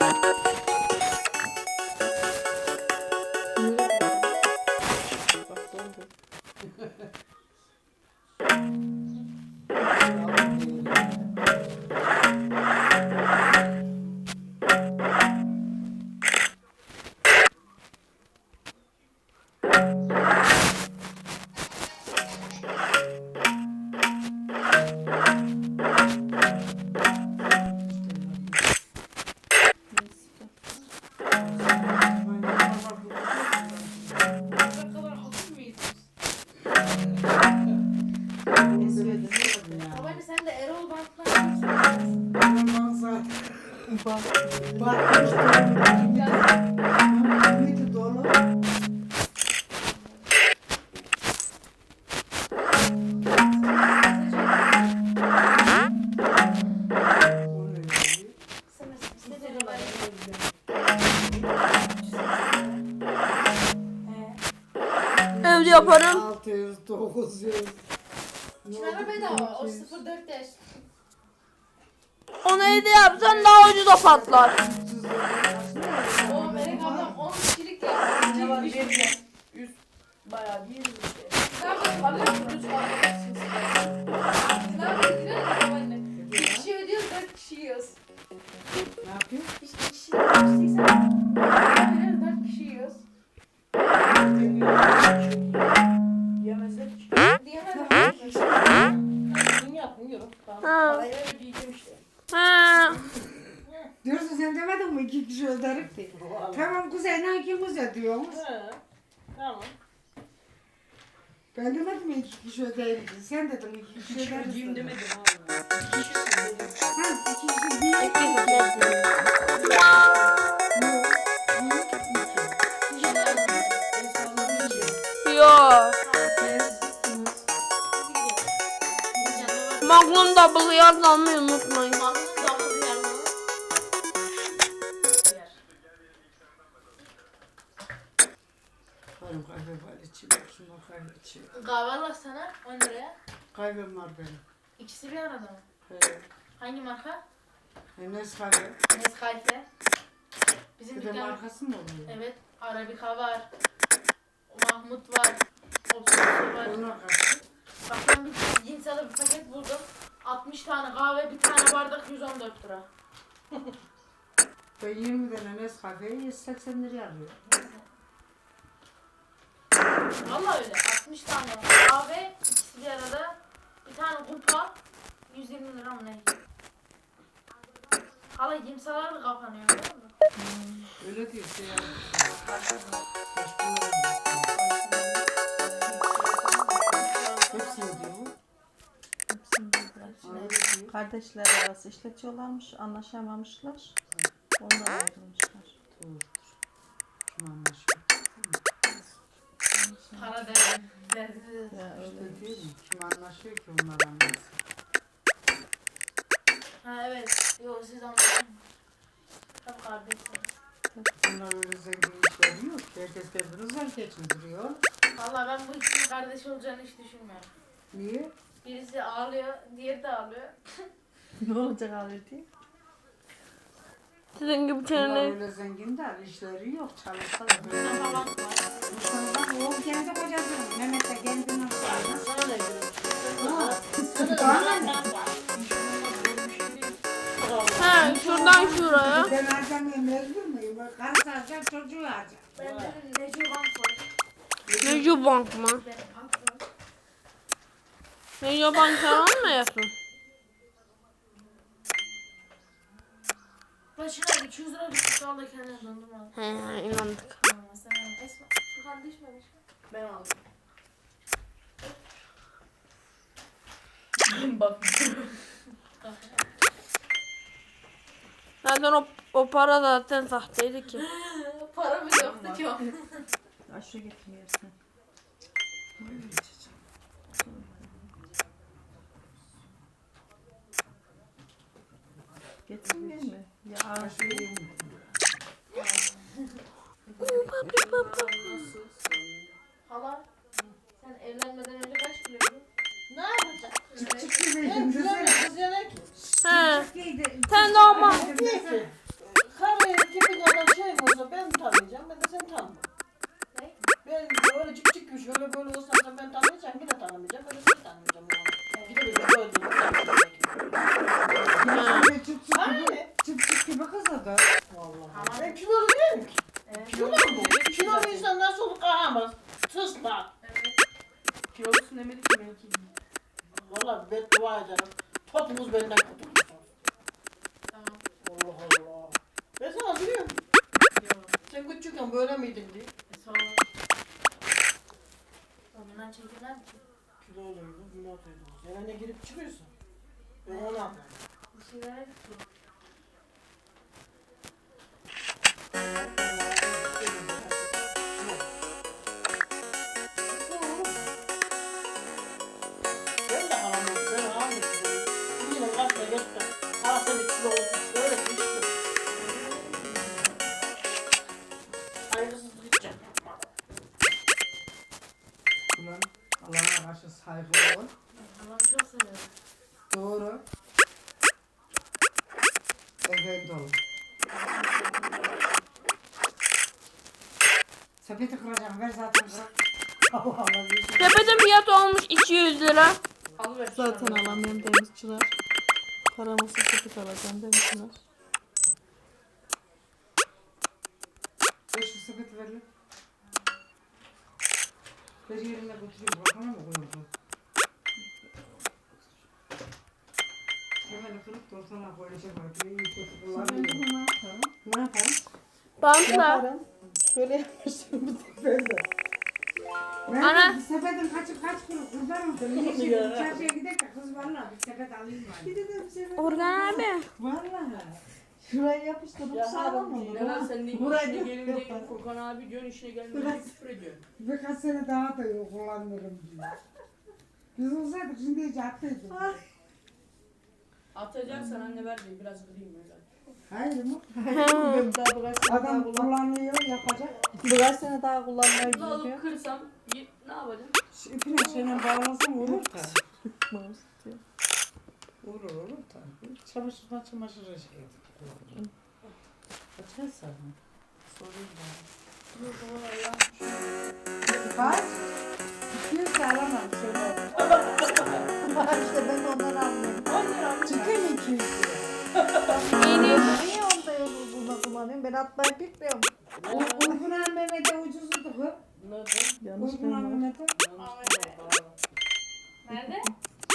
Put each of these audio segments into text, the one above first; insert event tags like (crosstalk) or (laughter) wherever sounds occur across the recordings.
Bak yaparım. 600, 900. Çınar bedava. O 04 yaş. Onu evde yapsan daha ucuza patlar. O Melek ablam 10 kişilik ya. Ne var? Bir şey. yüz. Bayağı bir yüz. Yapalım? Bakalım kuruş almalısınız. Kuzeyden ikimiz ödüyoruz. Ha, Tamam. Ben demedim iki kişi ödeyim diye. Sen dedin iki kişi öderiz. ödeyeyim dedin. demedim abi. Hiç ödeyeyim. Ha iki kişi bir. İki güzel. Yok. Bir, iki. El salladığı için. Benim kahve var içinde. Şuna kahve içiyor. Kahve var sana 10 liraya. Kahvem var benim. İkisi bir arada mı? He. Hangi marka? Enes kahve. Nescafe. Bizim Bir de dükkan... markası mı oluyor? Evet. Arabika var. Mahmut var. Obsesyon var. Onlar kaç? Bak ben bir cinsalı bir paket buldum. 60 tane kahve, bir tane bardak 114 lira. Ben 20 tane Nescafe'yi 180 liraya alıyorum. Valla öyle. 60 tane kahve, ikisi bir arada. Bir tane kupa, 120 lira mı ne? Hala cimsalar da kapanıyor biliyor musun? Öyle diyor şey ya. Hepsi ödüyor. Öyle diyor. Kardeşler arası işletiyorlarmış, anlaşamamışlar. Ondan ayrılmışlar. Doğrudur. Kim anlaşıyor? Para derdi. Değil mi? Kim anlaşıyor ki onlar anlasın? Ha evet. Yok siz anladın. Hep kardeşsiniz. Bunlar öyle zengin işleri yok. Herkes kendini zor geçindiriyor. Valla ben bu ikisinin kardeş olacağını hiç düşünmüyorum. Niye? Birisi ağlıyor, diğeri de ağlıyor. (laughs) ne olacak abi diye. Sizin gibi Bunlar çene. öyle zengin de işleri yok. Çalışsalar böyle. Mustafa bak var. Mustafa'dan o kendi kocası. Mehmet de kendini yapar. Sana da göre. Ha. Sana da Ha şuradan şuraya. Ben harcamaya mecbur muyum? Karısı harcar, çocuğu harcar. Necmi Bank var. Neco Bank mı? Neco Bank falan mı yapın? Başına 200 lira düşmüş al da kendine dondurma al. He he inandık. Tamam sen. Esma. Furkan düşmemiş mi? Ben aldım. Bak. Zaten o, o para zaten sahteydi ki. (laughs) Para bile yoktu ki o. Aşağı getirmeyesin. Getirmiyor mi? Ya Hala sen Küçükken böyle miydin diye. E, Sonra. Ondan çekirler mi? Kiloluydun, milatlıydın. Sen ne girip çıkıyorsun? Ben onu yapıyorum. Bir şeyler tutuyor. Ben Efendi ol. Sepeti kıracağım. Ver zaten kırak. Allah Allah. bir. Sepetin fiyatı olmuş 200 lira. Alıver. Zaten alamıyorum demişçiler. Paramızı sepet alacağım demişler. Ver şu sepeti ver lan. Ver yerine götüreyim. Bırakana mı koyuldu? Ne yapalım? Bantla. Yaparım. Şöyle yapmışım bir tek böyle. Ben Ana. bir sepetin kaçı kaç kilo kurban oldum. Niye şimdi çarşıya gidelim de kız valla bir sepet alayım de bir sepet. Organ abi. Valla. Şuraya yapıştırıp Ya sağlam olur. Neden sen de Buraya işine git, gelince yapar. Furkan abi diyorsun işine gelmeyince küfür ediyorsun. Birkaç sene daha da yok kullanırım diyor. Biz olsaydık şimdi hiç attıydık. Atacaksan anne ver de biraz kırayım öyle. Hayır mı? Ben daha birkaç sene daha Adam kullan. kullanıyor yapacak. Sene daha kullanmayı Bunu alıp düşünüyor. kırsam y- ne yapacaksın? Şu ipine şeyle bağlasam olur da. Mars diyor. Olur olur da. Çamaşırdan çamaşır şey yedik. Açarsan. Sorayım ben. Dur baba ya. Kaç? 200 de alamam şöyle. işte Niye onda yolu bulma kullanıyorum? Ben atmayı bilmiyorum. U- Uygun Mehmet'e ucuzdu. Nerede? Yanlış Uygun ben var. Mehmet'e. Nerede?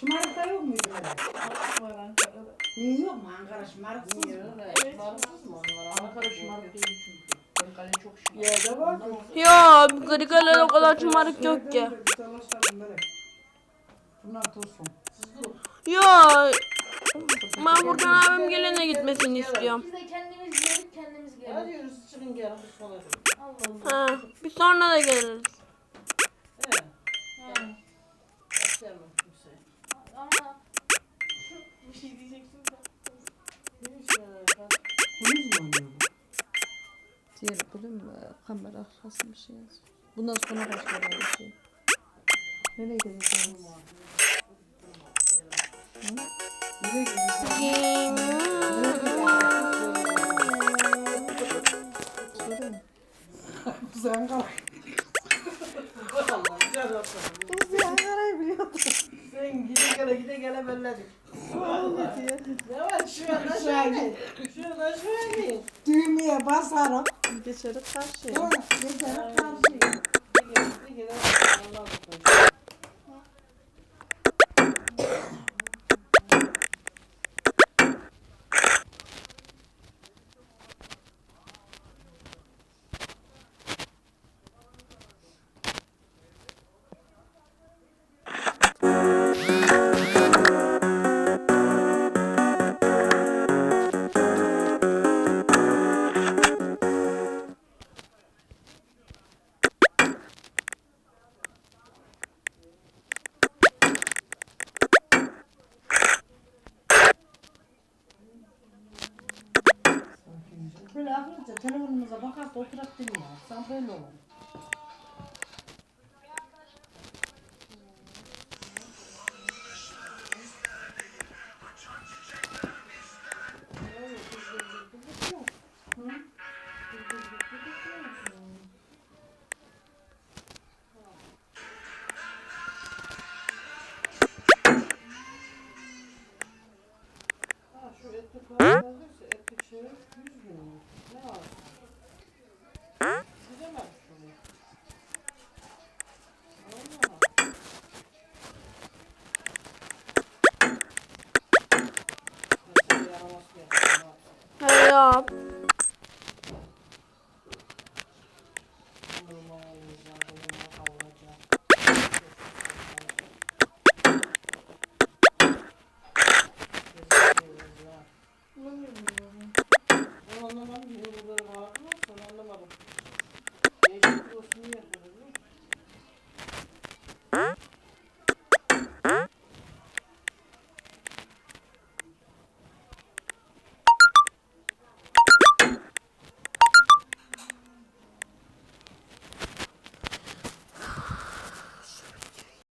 Şımarıkta yok muydu. Niye yok mu Ankara şımarıksız mı? Şımarıksız mı onlar? Ankara şımarık değil çünkü. O kadar şımarık yok ki. Bunlar tosun. Yo. Ben Furkan abim gelene gitmesini istiyorum. Biz de kendimiz gelip kendimiz Hadi gelelim. yürüsün çıkın gelin biz sonra. Allah Allah. Ha, bir sonra da geliriz. Evet. He. Sevmem kimseyi. Ama Bir şey diyeceksin sen. Hiç yani. Kuyuz mu oluyor bu? Diğer bölüm e, kamera arkası bir şey yazıyor. Bundan sonra başlıyor bir şey. Nereye gideceğiz? Bir Ankara'yı biliyorduk. Sen gide gele gide gele belledik. Ne var şuradan şöyle. Şuradan şöyle. Düğmeye basarım. Geçeri karşıya. Geçerim karşıya. Bir gele bir gele. Allah Allah. Böyle akıllıca telefonumuza bakar da oturak dinle. Sen böyle olun. Stop.